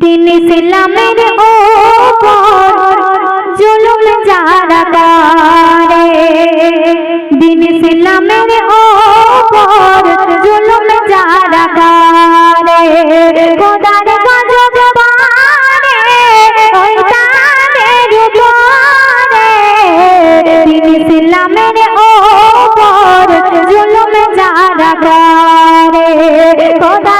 দিন ইসলামের ওপর জুলুম যারা করে, দিন ইসলামের ওপর জুলুম যারা করে, খোদার গজব পারে ওই তাদের উপরে। দিন ইসলামের ওপর জুলুম যারা করে, খোদার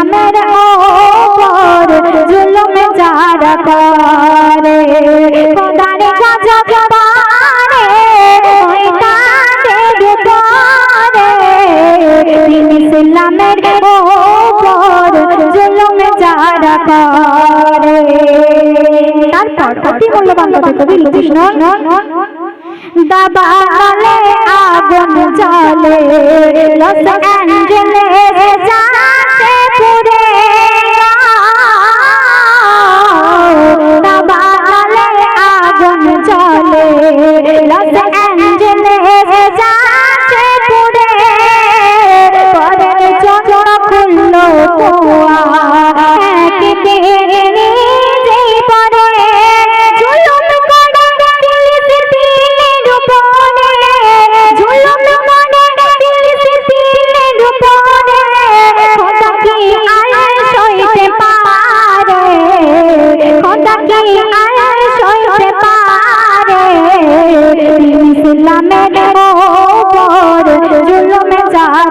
ইসলামের ওপর জুলুম যারা করে, খোদার গজব পারে তাদের উপরে ইসলামের ওপর জুলুম যারা করে। তারপর অতি মূল্যবান কথা কবি দাবালে আগুন জ্বলে, লস অ্যাঞ্জেলেস যাতে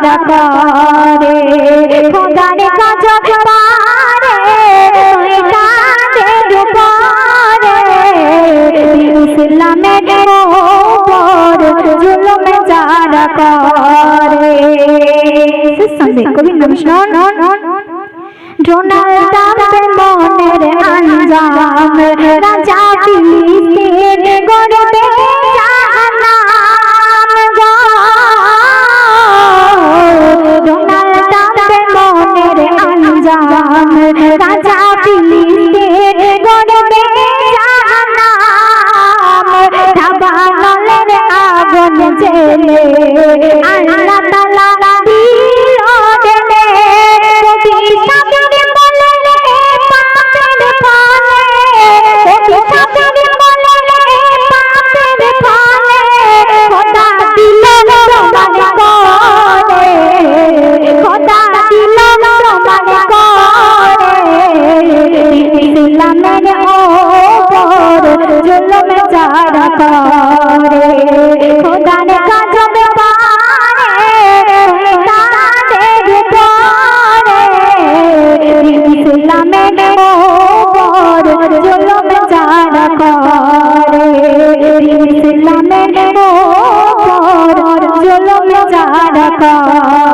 যারা করে খোদার গজব পারে তাদের উপরে ইসলামের ওপর জুলুম যারা করে সঙ্গে কবি নাম শোন ডোনাল্ড ট্রাম্পের মনের আঞ্জাম আল্লাহ তাআলা দিল দেলে কবি সাবির বলে পাপের ফলে কবি সাবির বলে পাপের ফলে খোদা দিল প্রমাণ করে খোদা দিল প্রমাণ করে ইসলামের ওপর জুলুম যারা করে। করে ইসলামের ওপর জুলুম যারা করে